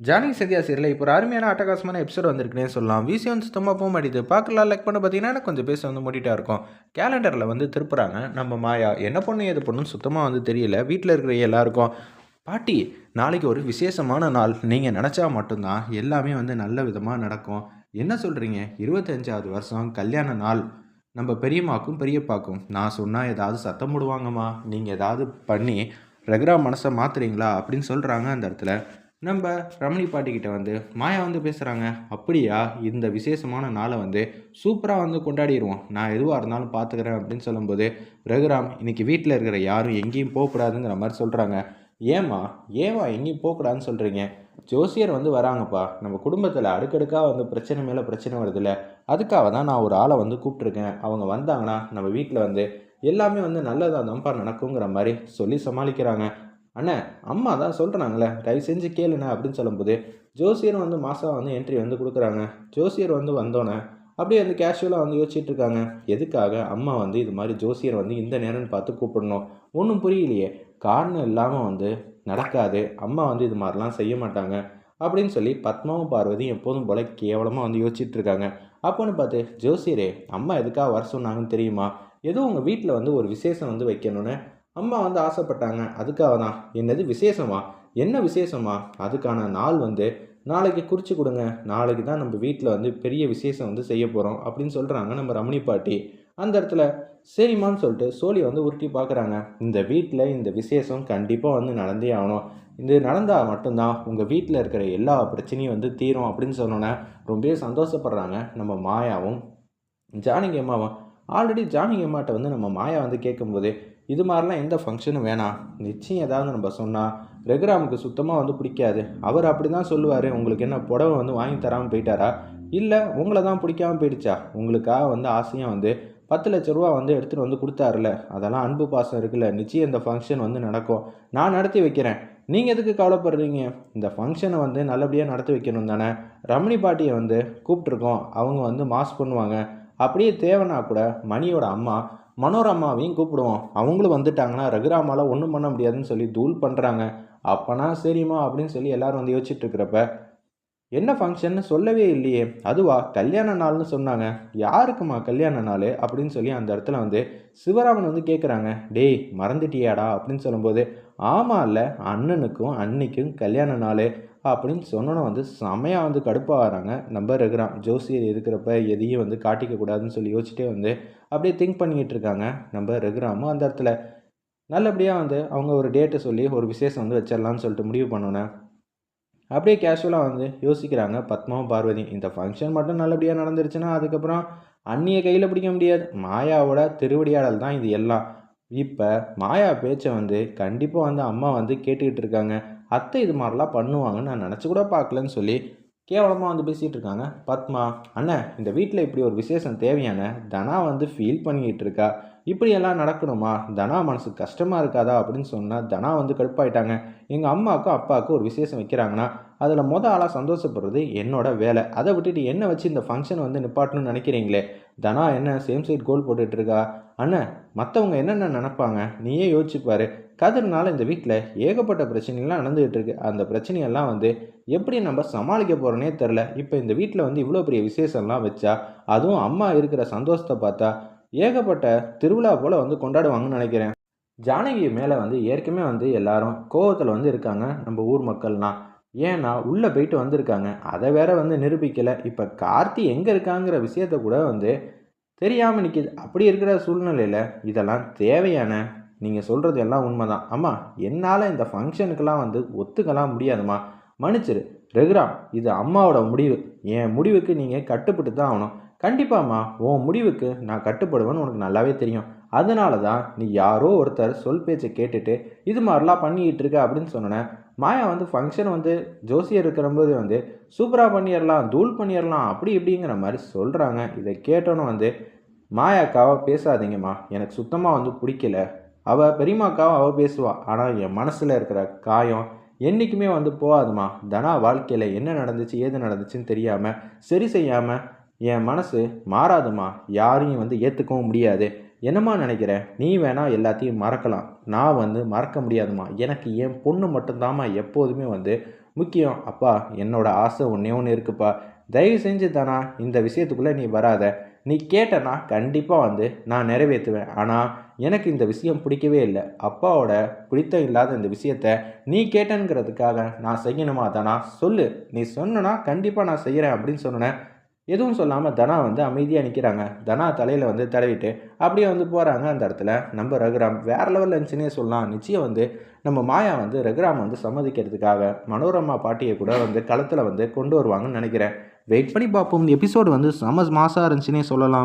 Joining Sathya சீரில் இப்போ ஒரு அருமையான அட்டகாசமான எபிசோட் வந்திருக்குன்னே சொல்லலாம். விஷயம் சுத்தமாக போக மாட்டேது பார்க்கலாம் லைக் பண்ண பார்த்தீங்கன்னா எனக்கு கொஞ்சம் பேச வந்து மூடிட்டா இருக்கும். கேலண்டரில் வந்து திருப்புறாங்க. நம்ம மாயா என்ன பொண்ணு எது பொண்ணுன்னு சுத்தமாக வந்து தெரியல. வீட்டில் இருக்கிற எல்லாருக்கும் பாட்டி நாளைக்கு ஒரு விசேஷமான நாள். நீங்கள் நினச்சா மட்டும்தான் எல்லாமே வந்து நல்ல விதமாக நடக்கும். என்ன சொல்கிறீங்க இருபத்தஞ்சாவது வருஷம் கல்யாண நாள். நம்ம பெரியம்மாக்கும் பெரியப்பாக்கும் நான் சொன்னால் ஏதாவது சத்தம் போடுவாங்கம்மா. நீங்கள் ஏதாவது பண்ணி ரெகுரா மனசை மாத்துறீங்களா? அப்படின்னு சொல்கிறாங்க அந்த இடத்துல. நம்ம ரமணி பாட்டிக்கிட்ட வந்து மாயா வந்து பேசுகிறாங்க அப்படியா? இந்த விசேஷமான நாளை வந்து சூப்பராக வந்து கொண்டாடிடுவோம் நான் எதுவாக இருந்தாலும் பார்த்துக்கிறேன் அப்படின்னு சொல்லும்போது ரகுராம் இன்றைக்கி வீட்டில் இருக்கிற யாரும் எங்கேயும் போகக்கூடாதுங்கிற மாதிரி சொல்கிறாங்க ஏம்மா? ஏமா எங்கேயும் போகக்கூடாதுன்னு சொல்கிறீங்க ஜோசியர் வந்து வராங்கப்பா. நம்ம குடும்பத்தில் அடுக்கடுக்காக வந்து பிரச்சனை மேலே பிரச்சனை வருதுல்ல. அதுக்காக தான் நான் ஒரு ஆளை வந்து கூப்பிட்ருக்கேன் அவங்க வந்தாங்கன்னா நம்ம வீட்டில் வந்து எல்லாமே வந்து நல்லதாக தான்ப்பா நடக்குங்கிற மாதிரி சொல்லி சமாளிக்கிறாங்க. அண்ணே அம்மா தான் சொல்கிறாங்களே தயவு செஞ்சு கேளுண்ணே அப்படின்னு சொல்லும்போது ஜோசியர் வந்து மாதம் வந்து என்ட்ரி வந்து கொடுக்குறாங்க. ஜோசியர் வந்து வந்தோன்னே அப்படியே வந்து கேஷுவலாக வந்து யோசிச்சுட்டு இருக்காங்க. எதுக்காக அம்மா வந்து இது மாதிரி ஜோசியர் வந்து இந்த நேரம்னு பார்த்து கூப்பிடணும்? ஒன்றும் புரியலையே. காரணம் இல்லாமல் வந்து நடக்காது. அம்மா வந்து இது மாதிரிலாம் செய்ய மாட்டாங்க. அப்படின்னு சொல்லி பத்மாவும் பார்வதி எப்போதும் போல கேவலமாக வந்து யோசிச்சுட்டு இருக்காங்க. அப்போன்னு பார்த்து ஜோசியரே அம்மா எதுக்காக வர சொன்னாங்கன்னு தெரியுமா? ஏதோ உங்கள் வீட்டில் வந்து ஒரு விசேஷம் வந்து வைக்கணும்னு. அம்மா வந்து ஆசைப்பட்டாங்க. அதுக்காக தான் என்னது விசேஷமா? என்ன விசேஷமா? அதுக்கான நாள் வந்து நாளைக்கு குறித்து கொடுங்க. நாளைக்கு தான் நம்ம வீட்டில் வந்து பெரிய விசேஷம் வந்து செய்ய போகிறோம் அப்படின்னு சொல்கிறாங்க நம்ம ரமணி பாட்டி. அந்த இடத்துல சரிம்மான்னு சொல்லிட்டு சோழி வந்து உருட்டி பார்க்குறாங்க. இந்த வீட்டில் இந்த விசேஷம் கண்டிப்பாக வந்து நடந்தே ஆகணும். இது நடந்தால் மட்டும்தான் உங்கள் வீட்டில் இருக்கிற எல்லா பிரச்சனையும் வந்து தீரும். அப்படின்னு சொன்னோன்னே ரொம்பவே சந்தோஷப்படுறாங்க நம்ம மாயாவும். ஜானகி அம்மாவும். ஆல்ரெடி ஜானகி அம்மாட்ட வந்து நம்ம மாயா வந்து கேட்கும்போது இது மாதிரிலாம் எந்த ஃபங்க்ஷனும் வேணாம். நிச்சயம் ஏதாவது நம்ம சொன்னால் ரெகுராமுக்கு சுத்தமாக வந்து பிடிக்காது. அவர் அப்படி தான் சொல்லுவார். உங்களுக்கு என்ன புடவை வந்து வாங்கி தராமல் போயிட்டாரா? இல்லை உங்களை தான் பிடிக்காமல் போயிடுச்சா? உங்களுக்காக வந்து ஆசையாக வந்து பத்து லட்ச ரூபா வந்து எடுத்துகிட்டு வந்து கொடுத்தாருல. அதெல்லாம் அன்பு பாசம் இருக்குல்ல. நிச்சயம் இந்த ஃபங்க்ஷன் வந்து நடக்கும். நான் நடத்தி வைக்கிறேன். நீங்கள் எதுக்கு கவலைப்படுறீங்க? இந்த ஃபங்க்ஷனை வந்து நல்லபடியாக நடத்தி வைக்கணும் தானே? ரமணி பாட்டியை வந்து கூப்பிட்ருக்கோம் அவங்க வந்து மாஸ் பண்ணுவாங்க. அப்படியே தேவைன்னா கூட மணியோட அம்மா மனோரமாவையும் கூப்பிடுவோம். அவங்களும் வந்துட்டாங்கன்னா ரகுராமால ஒன்றும் பண்ண முடியாதுன்னு சொல்லி தூள் பண்ணுறாங்க அப்போனா சரிம்மா அப்படின்னு சொல்லி எல்லாரும் வந்து யோசிச்சுட்டு இருக்கிறப்ப என்ன ஃபங்க்ஷன்னு சொல்லவே இல்லையே. அதுவா? கல்யாண நாள்னு சொன்னாங்க. யாருக்குமா கல்யாண நாள்? அப்படின்னு சொல்லி அந்த இடத்துல வந்து சிவராமன் வந்து கேட்குறாங்க டேய் மறந்துட்டியாடா? அப்படின்னு சொல்லும்போது ஆமாம் இல்லை அண்ணனுக்கும் அன்னைக்கும் கல்யாண நாள் அப்படின்னு சொன்னோன்னே வந்து செமையாக வந்து கடுப்பாக வராங்க நம்ம ரகுராம் ஜோசியர் இருக்கிறப்ப எதையும் வந்து காட்டிக்க கூடாதுன்னு சொல்லி யோசிச்சுட்டே வந்து அப்படியே திங்க் பண்ணிக்கிட்டு இருக்காங்க. நம்ம ரகுராமும் அந்த இடத்துல நல்லபடியாக வந்து அவங்க ஒரு டேட்டை சொல்லி ஒரு விசேஷம் வந்து வச்சிடலான்னு சொல்லிட்டு முடிவு பண்ணோன்னே அப்படியே கேஷுவலாக வந்து யோசிக்கிறாங்க. பத்மாவும் பார்வதி இந்த ஃபங்க்ஷன் மட்டும் நல்லபடியாக நடந்துருச்சுன்னா அதுக்கப்புறம் அன்னியை கையில் பிடிக்க முடியாது. மாயாவோட திருவடியாடல் தான் இது எல்லாம். இப்போ மாயா பேச்சை வந்து கண்டிப்பாக வந்து அம்மா வந்து கேட்டுக்கிட்டு இருக்காங்க. அத்தை இது மாதிரிலாம் பண்ணுவாங்கன்னு நான் நினச்சி கூட பார்க்கலன்னு சொல்லி கேவலமாக வந்து பேசிகிட்டு இருக்காங்க. பத்மா அண்ணன் இந்த வீட்டில் இப்படி ஒரு விசேஷம் தேவையான? தனா வந்து ஃபீல் பண்ணிக்கிட்டு இருக்கா. இப்படியெல்லாம் நடக்கணுமா? தனா மனசு கஷ்டமாக இருக்காதா? அப்படின்னு சொன்னால் தனா வந்து கடுப்பாயிட்டாங்க. எங்கள் அம்மாவுக்கும் அப்பாவுக்கும் ஒரு விசேஷம் வைக்கிறாங்கன்னா அதில் மொதல் ஆளாக சந்தோஷப்படுறது என்னோட வேலை. அதை விட்டுட்டு என்ன வச்சு இந்த ஃபங்க்ஷன் வந்து நிப்பாட்டணும்னு நினைக்கிறீங்களே? தனா என்ன சேம் சைட் கோல் போட்டுட்ருக்கா? அண்ணன் மற்றவங்க என்னென்ன நினப்பாங்க? நீயே யோசிச்சுப்பார். கதிர்னால இந்த வீட்டில் ஏகப்பட்ட பிரச்சனைகள்லாம் நடந்துகிட்டு இருக்கு அந்த பிரச்சனையெல்லாம் வந்து எப்படி நம்ம சமாளிக்க போகிறோன்னே தெரில இப்போ இந்த வீட்டில் வந்து இவ்வளோ பெரிய விசேஷம்லாம் வச்சா அதுவும் அம்மா இருக்கிற சந்தோஷத்தை பார்த்தா ஏகப்பட்ட திருவிழா போல் வந்து கொண்டாடுவாங்கன்னு நினைக்கிறேன். ஜானகி மேலே வந்து ஏற்கனவே வந்து எல்லாரும் கோவத்தில் வந்து இருக்காங்க நம்ம ஊர் மக்கள்லாம் ஏன்னா உள்ளே போயிட்டு வந்திருக்காங்க. அதை வேற வந்து நிரூபிக்கலை. இப்போ கார்த்தி எங்கே இருக்காங்கிற விஷயத்த கூட வந்து தெரியாமல் நிற்கிது அப்படி இருக்கிற சூழ்நிலையில் இதெல்லாம் தேவையான நீங்கள் சொல்கிறது எல்லாம் உண்மைதான். அம்மா என்னால் இந்த ஃபங்க்ஷனுக்கெல்லாம் வந்து ஒத்துக்கலாம் முடியாதும்மா மன்னிச்சிரு ரெகுராம் இது அம்மாவோட முடிவு. என் முடிவுக்கு நீங்கள் கட்டுப்பட்டு தான் ஆகணும். கண்டிப்பாம்மா உன் முடிவுக்கு நான் கட்டுப்படுவேன்னு உனக்கு நல்லாவே தெரியும். அதனால தான் நீ யாரோ ஒருத்தர் சொல் பேச்சை கேட்டுட்டு இது மாதிரிலாம் பண்ணிக்கிட்டு இருக்க அப்படின்னு சொன்னேன் மாயா வந்து ஃபங்க்ஷன் வந்து ஜோசியர் இருக்கிறம்போது வந்து சூப்பராக பண்ணிடலாம் தூள் பண்ணிடலாம் அப்படி இப்படிங்கிற மாதிரி சொல்கிறாங்க இதை கேட்டோன்னு வந்து மாயாக்காவை பேசாதீங்கம்மா எனக்கு சுத்தமாக வந்து பிடிக்கல. அவள் பெரியமாக்காவை அவள் பேசுவாள் ஆனால் என் மனசில் இருக்கிற காயம் என்றைக்குமே வந்து போகாதுமா தனா வாழ்க்கையில் என்ன நடந்துச்சு ஏது நடந்துச்சுன்னு தெரியாமல் சரி செய்யாமல் என் மனசு மாறாதுமா? யாரையும் வந்து ஏற்றுக்கவும் முடியாது. என்னம்மா நினைக்கிற? நீ வேணால் எல்லாத்தையும் மறக்கலாம். நான் வந்து மறக்க முடியாதும்மா எனக்கு என் பொண்ணு மட்டும்தாம்மா எப்போதுமே வந்து முக்கியம். அப்பா என்னோட ஆசை ஒன்றே ஒன்று இருக்குப்பா. தயவு செஞ்சு தானா இந்த விஷயத்துக்குள்ளே நீ வராத. நீ கேட்டனா கண்டிப்பாக வந்து நான் நிறைவேற்றுவேன். ஆனால் எனக்கு இந்த விஷயம் பிடிக்கவே இல்லை. அப்பாவோட பிடித்தம் இல்லாத இந்த விஷயத்த நீ கேட்டேங்கிறதுக்காக நான் செய்யணுமா தானா? சொல்லு. நீ சொன்னனா கண்டிப்பாக நான் செய்கிறேன் அப்படின்னு சொன்னேன். எதுவும் சொல்லாமல் தனா வந்து அமைதியாக நிற்கிறாங்க தனா தலையில் வந்து தடவிட்டு அப்படியே வந்து போகிறாங்க அந்த இடத்துல. நம்ம ரகுராம் வேறு லெவலில் இருந்துச்சுன்னே சொல்லலாம். நிச்சயம் வந்து நம்ம மாயா வந்து ரகுராம் வந்து சம்மதிக்கிறதுக்காக மனோரமா பாட்டியை கூட வந்து களத்தில் வந்து கொண்டு வருவாங்கன்னு நினைக்கிறேன். வெயிட் பண்ணி பார்ப்போம். எபிசோடு வந்து செம மாசாக இருந்துச்சுன்னே சொல்லலாம்.